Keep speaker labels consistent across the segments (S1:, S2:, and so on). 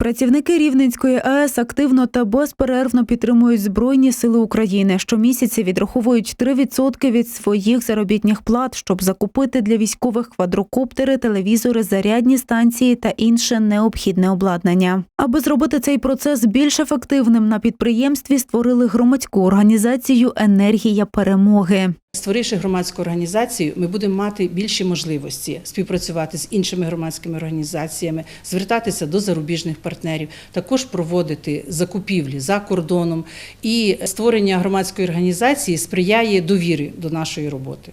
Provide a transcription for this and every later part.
S1: Працівники Рівненської АЕС активно та безперервно підтримують Збройні сили України. Щомісяця відраховують 3% від своїх заробітних плат, щоб закупити для військових квадрокоптери, телевізори, зарядні станції та інше необхідне обладнання. Аби зробити цей процес більш ефективним на підприємстві, створили громадську організацію Енергія перемоги.
S2: Створивши громадську організацію, ми будемо мати більші можливості співпрацювати з іншими громадськими організаціями, звертатися до зарубіжних партнерів, також проводити закупівлі за кордоном. І створення громадської організації сприяє довірі до нашої роботи.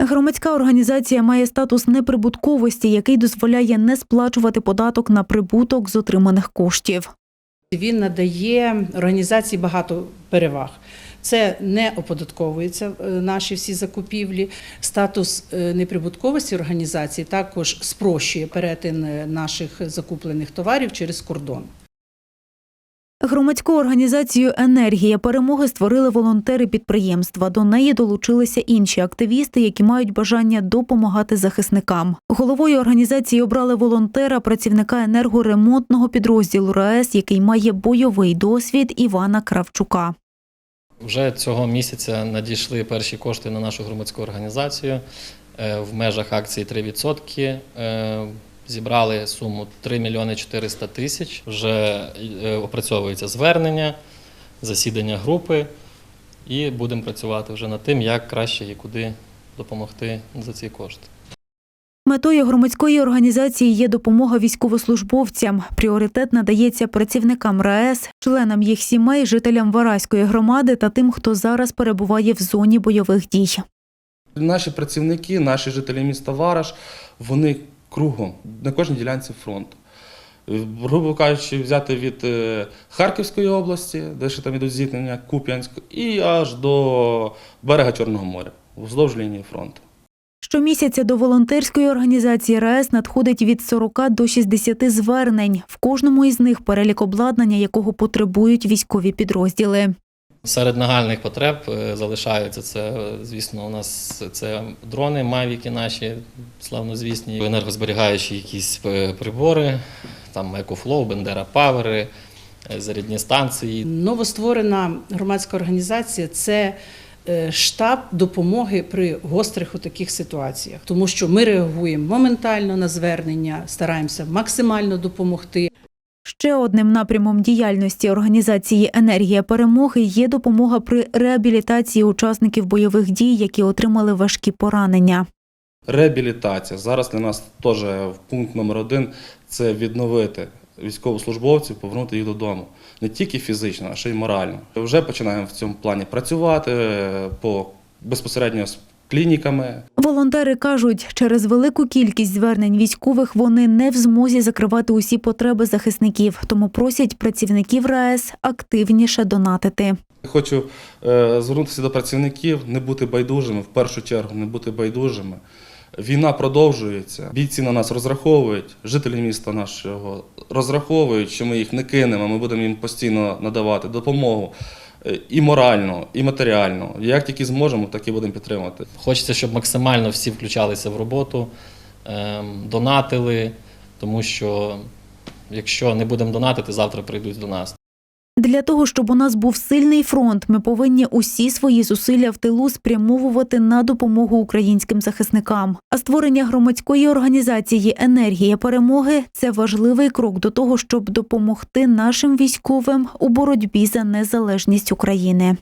S1: Громадська організація має статус неприбутковості, який дозволяє не сплачувати податок на прибуток з отриманих коштів.
S2: Він надає організації багато переваг. Це не оподатковується е, наші всі закупівлі. Статус е, неприбутковості організації також спрощує перетин е, наших закуплених товарів через кордон.
S1: Громадську організацію Енергія перемоги створили волонтери підприємства. До неї долучилися інші активісти, які мають бажання допомагати захисникам. Головою організації обрали волонтера, працівника енергоремонтного підрозділу РАЕС, який має бойовий досвід Івана Кравчука.
S3: Вже цього місяця надійшли перші кошти на нашу громадську організацію Е, в межах акції 3%. Зібрали суму 3 мільйони 400 тисяч. Вже е, опрацьовується звернення, засідання групи, і будемо працювати вже над тим, як краще і куди допомогти за ці кошти.
S1: Метою громадської організації є допомога військовослужбовцям. Пріоритет надається працівникам РАЕС, членам їх сімей, жителям Вараської громади та тим, хто зараз перебуває в зоні бойових дій.
S4: Наші працівники, наші жителі міста Вараш, вони кругом на кожній ділянці фронту. Е, Грубо кажучи, взяти від е, Харківської області, де ще там ідуть зіткнення, Куп'янськ, і аж до берега Чорного моря, вздовж лінії фронту.
S1: Щомісяця до волонтерської організації РАЕС надходить від 40 до 60 звернень. В кожному із них перелік обладнання, якого потребують військові підрозділи.
S3: Серед нагальних потреб е, залишаються це, звісно, у нас це дрони, мавіки наші славнозвісні, енергозберігаючі якісь е, прибори, там EcoFlow, Бендера Павери, е, зарядні станції.
S2: Новостворена громадська організація це штаб допомоги при гострих у таких ситуаціях, тому що ми реагуємо моментально на звернення, стараємося максимально допомогти.
S1: Ще одним напрямом діяльності організації Енергія перемоги є допомога при реабілітації учасників бойових дій, які отримали важкі поранення.
S4: Реабілітація. Зараз для нас теж пункт номер один це відновити військовослужбовців, повернути їх додому. Не тільки фізично, а ще й морально. Вже починаємо в цьому плані працювати е, по безпосередньо клініками,
S1: Волонтери кажуть, через велику кількість звернень військових вони не в змозі закривати усі потреби захисників, тому просять працівників РАЕС активніше донатити.
S4: Хочу е, звернутися до працівників, не бути байдужими, в першу чергу, не бути байдужими. Війна продовжується, бійці на нас розраховують, жителі міста нашого розраховують, що ми їх не кинемо, ми будемо їм постійно надавати допомогу і морально, і матеріально. Як тільки зможемо, так і будемо підтримувати.
S3: Хочеться, щоб максимально всі включалися в роботу, ем, донатили, тому що якщо не будемо донатити, завтра прийдуть до нас.
S1: Для того, щоб у нас був сильний фронт, ми повинні усі свої зусилля в тилу спрямовувати на допомогу українським захисникам. А створення громадської організації Енергія перемоги це важливий крок до того, щоб допомогти нашим військовим у боротьбі за незалежність України.